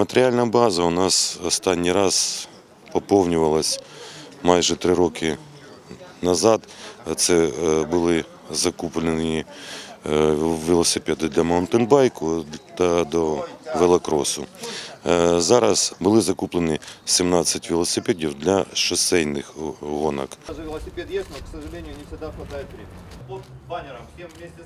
Матеріальна база у нас останній раз поповнювалась майже три роки назад. Це е, були закуплені е, велосипеди для маунтенбайку та до велокросу. Е, Зараз були закуплені 17 велосипедів для шосейних гонок. Велосипед есть, но, к сожалению, не всегда хватает времени. Под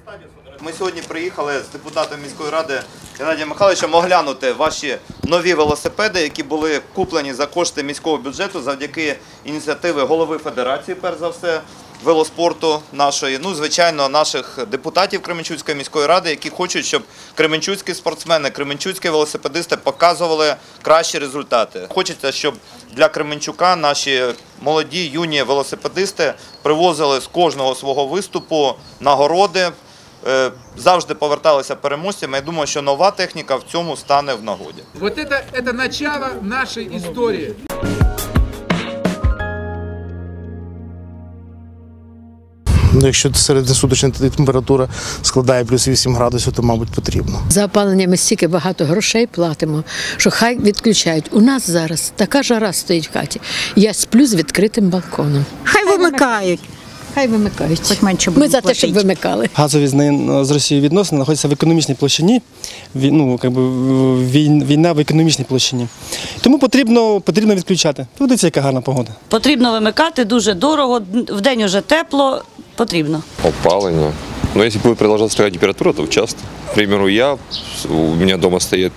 стадіо Ми сьогодні приїхали з депутатом міської ради Геннадієм Михайловичем оглянути ваші нові велосипеди, які були куплені за кошти міського бюджету завдяки ініціативи голови федерації, перш за все, велоспорту нашої. Ну, звичайно, наших депутатів Кременчуцької міської ради, які хочуть, щоб кременчуцькі спортсмени, кременчуцькі велосипедисти показували кращі результати. Хочеться, щоб для Кременчука наші молоді юні велосипедисти привозили з кожного свого виступу нагороди. е, Завжди поверталися переможцями. Я думаю, що нова техніка в цьому стане в нагоді. Вот это, это начало нашей истории. Ну, якщо середньосуточна температура складає плюс 8 градусів, то, мабуть, потрібно. За опалення ми стільки багато грошей платимо, що хай відключають. У нас зараз така жара стоїть в хаті. Я сплю з відкритим балконом. Хай вимикають. Хай вимикають. Хоч менше Ми за те, щоб вимикали. газові з Росією відносини знаходяться в економічній площині, ну, как би, війн- війна в економічній площині. Тому потрібно, потрібно відключати. Подивіться, яка гарна погода. Потрібно вимикати дуже дорого. В день уже тепло. Потрібно. Опалення. Но если будет продолжаться такая температура, то часто. К примеру, я, у меня дома стоит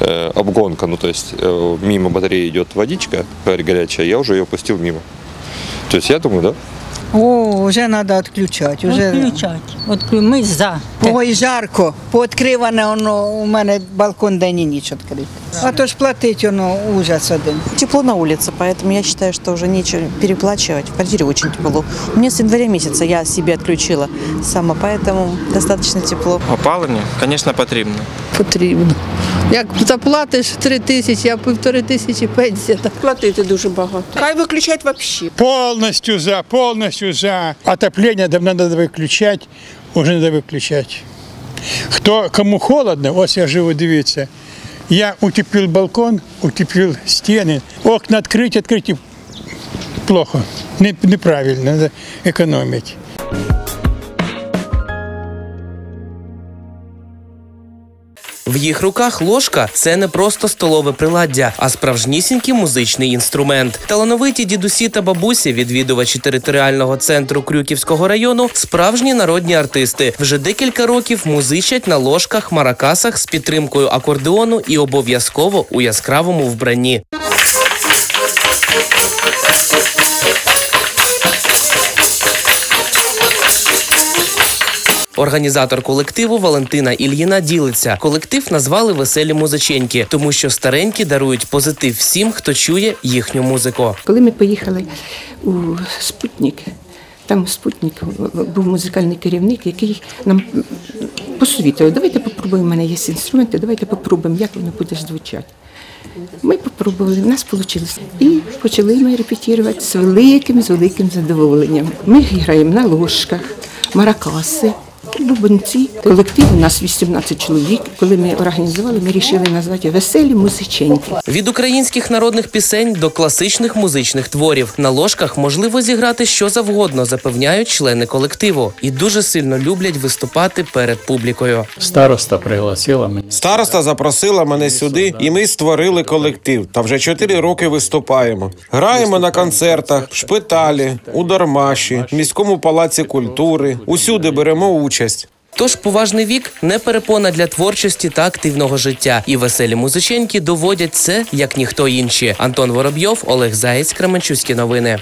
э, обгонка, ну то есть э, мимо батареи идет водичка горячая, я уже ее опустил мимо. То есть я думаю, да, О, вже треба відключати. Вже... Включать. От ми за. Ой, жарко. Пооткриване воно, у мене балкон день і ніч відкритий. А то ж платить воно ужас один. Тепло на улице, поэтому я считаю, что уже нечего переплачивать. В квартире очень тепло. У меня с января месяца я себе отключила сама, поэтому достаточно тепло. Опалення, звісно, потрібно. Потрібно. Як заплатиш три тисячі, а півтори тисячі пенсія. Так платити дуже багато. Хай виключають взагалі. Полностью за, полностью за. Отопление давно надо выключать, уже надо выключать. Хто, кому холодно, ось я живу, дивіться. Я утеплил балкон, утеплил стены, окна открыть, открыть и плохо, не- неправильно, надо В їх руках ложка це не просто столове приладдя, а справжнісінький музичний інструмент. Талановиті дідусі та бабусі, відвідувачі територіального центру Крюківського району, справжні народні артисти. Вже декілька років музичать на ложках, маракасах з підтримкою акордеону і обов'язково у яскравому вбранні. Організатор колективу Валентина Ільїна ділиться. Колектив назвали веселі музиченьки, тому що старенькі дарують позитив всім, хто чує їхню музику. Коли ми поїхали у Спутник, там Спутник був музикальний керівник, який нам посовітував, давайте попробуємо, у мене є інструменти, давайте попробуємо, як воно буде звучати. Ми попробували, в нас вийшло. І почали ми репетувати з великим, з великим задоволенням. Ми граємо на ложках, маракаси, бубенці. Колектив у нас 18 чоловік. Коли ми організували, ми вирішили назвати веселі музиченьки. Від українських народних пісень до класичних музичних творів на ложках можливо зіграти що завгодно, запевняють члени колективу, і дуже сильно люблять виступати перед публікою. Староста пригласила мене. Староста запросила мене сюди, і ми створили колектив. Та вже чотири роки виступаємо. Граємо на концертах, в шпиталі, у Дармаші, в міському палаці культури. Усюди беремо участь. Тож поважний вік не перепона для творчості та активного життя. І веселі музиченьки доводять це як ніхто інші. Антон Воробйов, Олег Заєць, Кременчуські новини.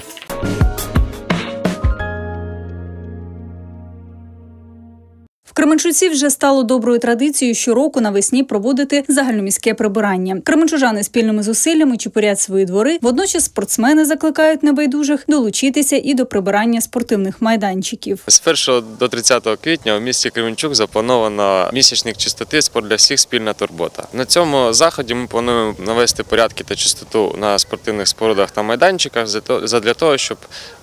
Кременчуці вже стало доброю традицією щороку навесні проводити загальноміське прибирання. Кременчужани спільними зусиллями чепурять свої двори. Водночас спортсмени закликають небайдужих долучитися і до прибирання спортивних майданчиків. З 1 до 30 квітня у місті Кременчук заплановано місячник чистоти спорт для всіх спільна турбота. На цьому заході ми плануємо навести порядки та чистоту на спортивних спорудах та майданчиках для того, щоб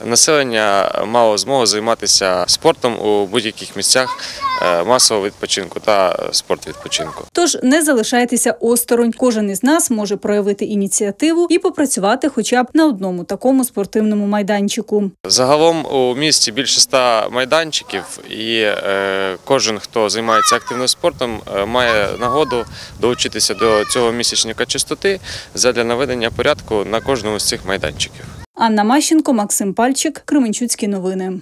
населення мало змогу займатися спортом у будь-яких місцях е, масового відпочинку та е, спорт відпочинку. Тож не залишайтеся осторонь. Кожен із нас може проявити ініціативу і попрацювати хоча б на одному такому спортивному майданчику. Загалом у місті більше ста майданчиків, і е, кожен, хто займається активним спортом, е, має нагоду долучитися до цього місячника чистоти задля наведення порядку на кожному з цих майданчиків. Анна Мащенко, Максим Пальчик, Кременчуцькі новини.